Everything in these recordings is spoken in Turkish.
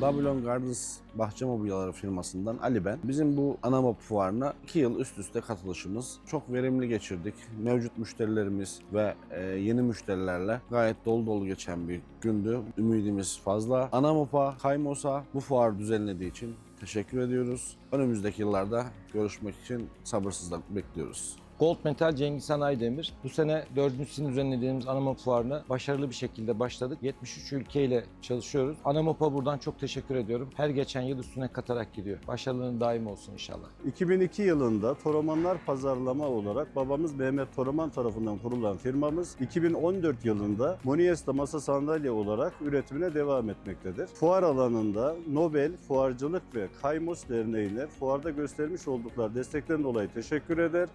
Babylon Gardens Bahçe Mobilyaları firmasından Ali ben. Bizim bu Anamop fuarına 2 yıl üst üste katılışımız. Çok verimli geçirdik. Mevcut müşterilerimiz ve e, yeni müşterilerle gayet dolu dolu geçen bir gündü. Ümidimiz fazla. Anamop'a, Kaymos'a bu fuar düzenlediği için teşekkür ediyoruz. Önümüzdeki yıllarda görüşmek için sabırsızlık bekliyoruz. Gold Metal Cengiz Sanayi Demir. Bu sene dördüncüsünü düzenlediğimiz Anamop Fuarı'na başarılı bir şekilde başladık. 73 ülkeyle çalışıyoruz. Anamop'a buradan çok teşekkür ediyorum. Her geçen yıl üstüne katarak gidiyor. Başarıların daim olsun inşallah. 2002 yılında Toromanlar Pazarlama olarak babamız Mehmet Toroman tarafından kurulan firmamız 2014 yılında Moniesta Masa Sandalye olarak üretimine devam etmektedir. Fuar alanında Nobel Fuarcılık ve Kaymos Derneği'ne fuarda göstermiş oldukları destekten dolayı teşekkür eder.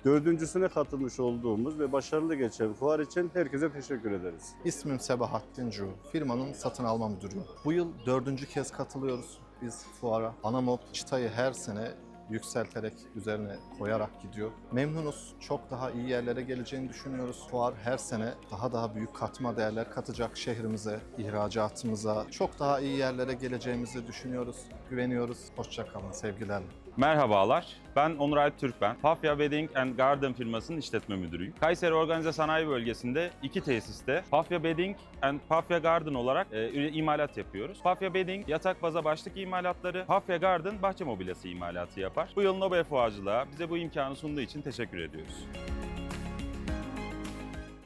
Dördüncüsüne katılmış olduğumuz ve başarılı geçen fuar için herkese teşekkür ederiz. İsmim Sebahattin Cu. Firmanın satın alma müdürüyüm. Bu yıl dördüncü kez katılıyoruz biz fuara. Anamop çıtayı her sene yükselterek, üzerine koyarak gidiyor. Memnunuz. Çok daha iyi yerlere geleceğini düşünüyoruz. Fuar her sene daha daha büyük katma değerler katacak şehrimize, ihracatımıza. Çok daha iyi yerlere geleceğimizi düşünüyoruz. Güveniyoruz. Hoşçakalın sevgilerle. Merhabalar, ben Onur Alp Türkben. Pafya Bedding and Garden firmasının işletme müdürüyüm. Kayseri Organize Sanayi Bölgesi'nde iki tesiste Pafya Bedding and Pafya Garden olarak e, imalat yapıyoruz. Pafya Bedding yatak baza başlık imalatları, Pafya Garden bahçe mobilyası imalatı yapar. Bu yıl Nobel Fuarcılığa bize bu imkanı sunduğu için teşekkür ediyoruz.